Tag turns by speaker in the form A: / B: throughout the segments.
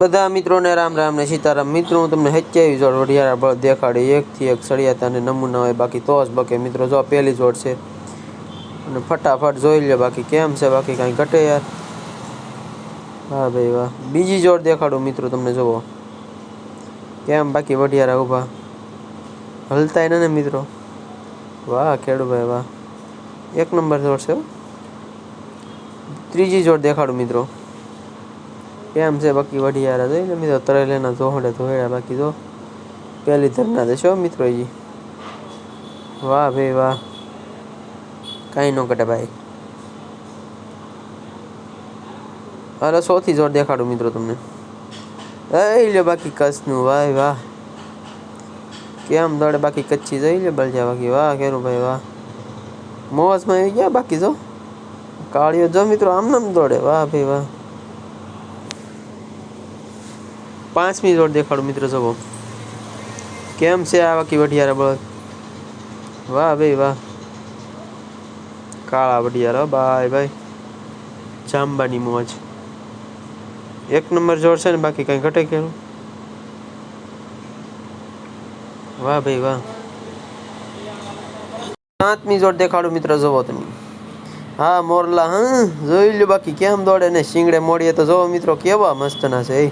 A: બધા મિત્રોને રામ રામ ને સીતારામ મિત્રો હું તમને હચ્યાવી જોડ વઢિયારા બળદ દેખાડી એકથી એક સળિયાતા અને નમૂના હોય બાકી તો જ બકે મિત્રો જો આ પહેલી જોડ છે અને ફટાફટ જોઈ લે બાકી કેમ છે બાકી કાંઈ ઘટે યાર વાહ ભાઈ વાહ બીજી જોડ દેખાડું મિત્રો તમને જુઓ કેમ બાકી વઢિયારા ઊભા હલતાય ને મિત્રો વાહ ખેડૂભાઈ વાહ એક નંબર જોડ છે હો. ત્રીજી જોડ દેખાડું મિત્રો કેમ છે બાકી વઢિયારા જોઈ ને મિત્રો તરેલેના જોહડે ધોયા બાકી જો પહેલી ધરના દેશો મિત્રો ઈ વાહ ભાઈ વાહ કાંઈ ન ઘટે ભાઈ અરે સોથી જોર દેખાડું મિત્રો તમને એ લ્યો બાકી કચ્છનું વાહ વાહ કેમ દોડે બાકી કચ્છી જોઈ લે બળજા બાકી વાહ કેરું ભાઈ વાહ મોજમાં આવી ગયા બાકી જો કાળીઓ જો મિત્રો આમ નામ દોડે વાહ ભાઈ વાહ પાંચમી જોડ દેખાડું મિત્રો જવો કેમ છે આ બાકી વઢિયારા બળદ વાહ ભાઈ વાહ કાળા વઢિયારા હો ભાઈ ભાઈ જાંબાની મોજ એક નંબર જોડ છે ને બાકી કઈ ઘટે કેવું વાહ ભાઈ વાહ સાતમી જોડ દેખાડું મિત્રો જોવો તમે હા મોરલા હા જોઈ લ્યો બાકી કેમ દોડે ને શીંગડે મોડીએ તો જોવો મિત્રો કેવા મસ્તના છે એ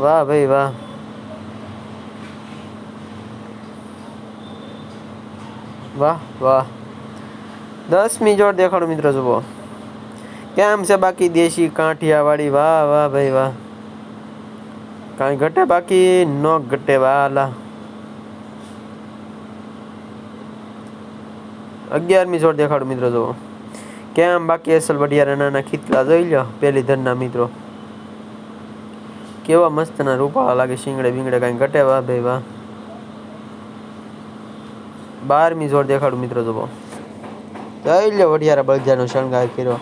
A: વાહ ભાઈ વાહ. વાહ વાહ. દસમી જોડ દેખાડો મિત્રો જુઓ. કેમ છે બાકી દેશી કાંઠિયા વાળી વાહ વાહ ભાઈ વાહ. કાંઈ ઘટે બાકી? ન ઘટે વાલા. અગિયારમી જોડ દેખાડો મિત્રો જુઓ. કેમ બાકી અસલ વડિયારા નાના ખીતલા? જોઈ લો પેલી ધરના મિત્રો. કેવા મસ્તના રૂપાળા લાગે, શિંગડે બિંગડે કાંઈ ઘટે, વાહ ભાઈ વાહ. બારમી જોડ દેખાડું મિત્રો જુઓ જઈ લે વઢિયારા બળજાનો શણગાર કર્યો.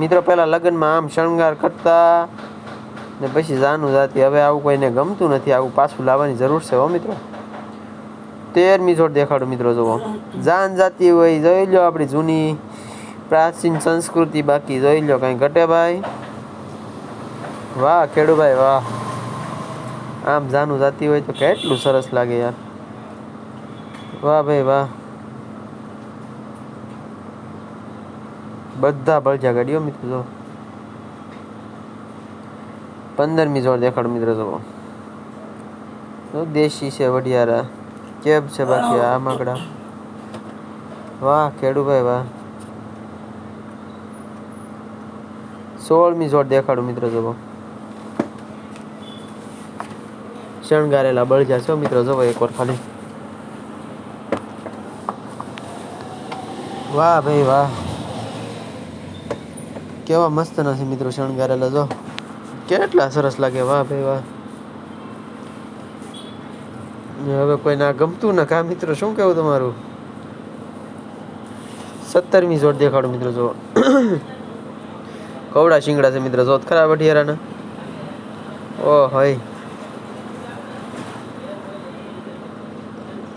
A: મિત્રો પહેલા લગ્નમાં આમ શણગાર કરતા ને પછી જાનું જાતી. હવે આવું કોઈને ગમતું નથી, આવું પાછું લાવવાની જરૂર છે હો મિત્રો. તેરમી જોડ દેખાડું મિત્રો જોવો. જાન જાતી હોય, જોઈ લો આપણી જૂની પ્રાચીન સંસ્કૃતિ બાકી, જોઈ લો કાંઈ ઘટે ભાઈ. વાહ, ખેડુભાઈ, વાહ. આમ જાનું જાતી હોય તો કેટલું સરસ લાગે યાર. વાહ ભાઈ, વાહ. બધા બળજા ગાડીઓ મિત્રો જો. પંદરમી જોડ દેખાડો મિત્રો જુઓ દેશી છે વઢિયારા. કેબ છે બાકી આ માકડા વાહ, ખેડુભાઈ, વાહ. સોળમી જોડ દેખાડું મિત્રો જુઓ શણગારેલા બળજા. છો મિત્રો જુઓ એકવાર ખાલી. વાહ ભાઈ, વાહ. કેવા મસ્ત નથી મિત્રો શણગારેલા, જો. કેટલા સરસ લાગે. વાહ ભાઈ, વાહ. હવે કોઈ ના ગમતું ને કા મિત્રો, શું કેવું તમારું? સત્તરમી જોડ દેખાડો મિત્રો જો કવડા શિંગડા છે મિત્રો જોત ખરા વઢિયારાના? ઓ હોય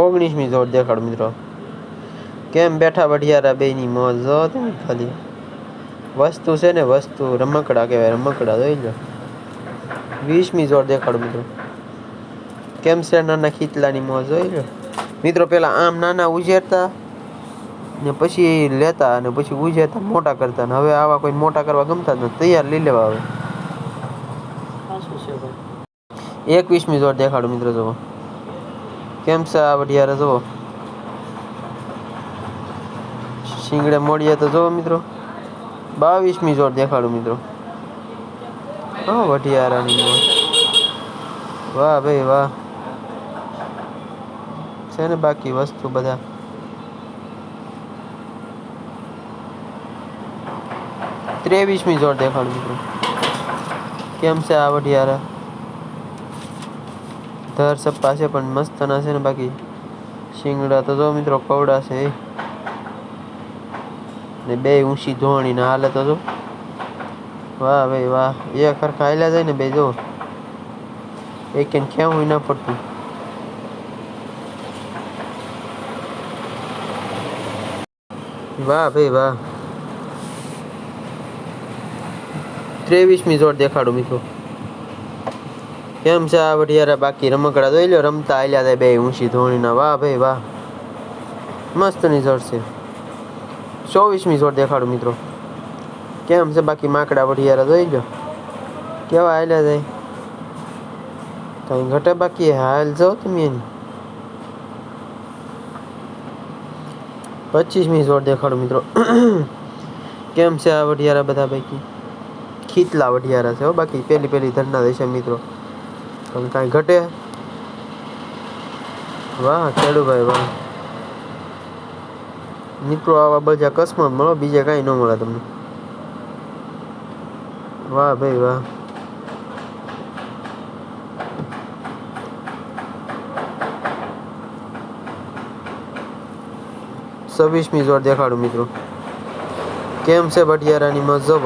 A: ઓગણીસમી જોડ દેખાડ મિત્રો. કેમ બેઠા બઢિયારા બેની મોજ જો તમે ખાલી. વસ્તુ છે ને વસ્તુ રમકડા કહેવાય રમકડા જોઈ લો. વીસમી જોડ દેખાડ મિત્રો. કેમ છે નાના ખીચલાની મોજ જોઈ લો. મિત્રો પેલા આમ નાના ઉજેરતા ને પછી લેતા અને પછી ઉછેરતા મોટા કરતા ને હવે આવા કોઈ મોટા કરવા ગમતા નથી તૈયાર લઈ લેવા હવે. એકવીસમી જોડ દેખાડો મિત્રો જુઓ. કેમ છે આ વઢિયારે? જુઓ. શિંગડે મોડીએ તો જુઓ મિત્રો. બાવીસમી જોડ દેખાડું મિત્રો. હા, વઢિયારાની વાહ ભાઈ, વાહ. છે ને બાકી વસ્તુ બધા. ત્રેવીસમી જોડ દેખાડું મિત્રો. કેમ છે આ વઢિયારા? ધર સપ્પા છે, પણ મસ્ત ના છે ને બાકી? શિંગડા તો જો મિત્રો કવડા છે ને બે ઊંચી ધોણી ને હાલે તો જો. વાહ ભાઈ વાહ. એ ખરખા હાલ્યા જાય ને બે, જો. એક કેમ ખેવું ના પડતું. વાહ ભાઈ વાહ. ત્રેવીસમી જોડ દેખાડું મિત્રો. કેમ છે આ વઢિયારા બાકી રમકડા જોઈ લો રમતા આલ્યા થાય બે ઊંચી ધોણીના વાહ ભાઈ વાહ મસ્તની જોડ છે ચોવીસમી જોડ દેખાડું મિત્રો કેમ છે બાકી માકડા વઢિયારા જોઈ લો કેવા આલ્યા જાય કઈ ઘટે બાકી હાલ જાઓ તમે એની પચીસમી જોડ દેખાડું મિત્રો કેમ છે આ વઢિયારા બધા પૈકી ખીતલા વઢિયારા છે હો બાકી પેલી પેલી ધરના દેશે મિત્રો પણ કાંઈ ઘટે વાહ ખેડુભાઈ વાહ મિત્રો આવા બધા કસમાં મળો બીજે કાંઈ ન મળે તમને વાહ ભાઈ વાહ છવ્વીસમી જોડ દેખાડું મિત્રો કેમ છે વઢિયારાની મજબ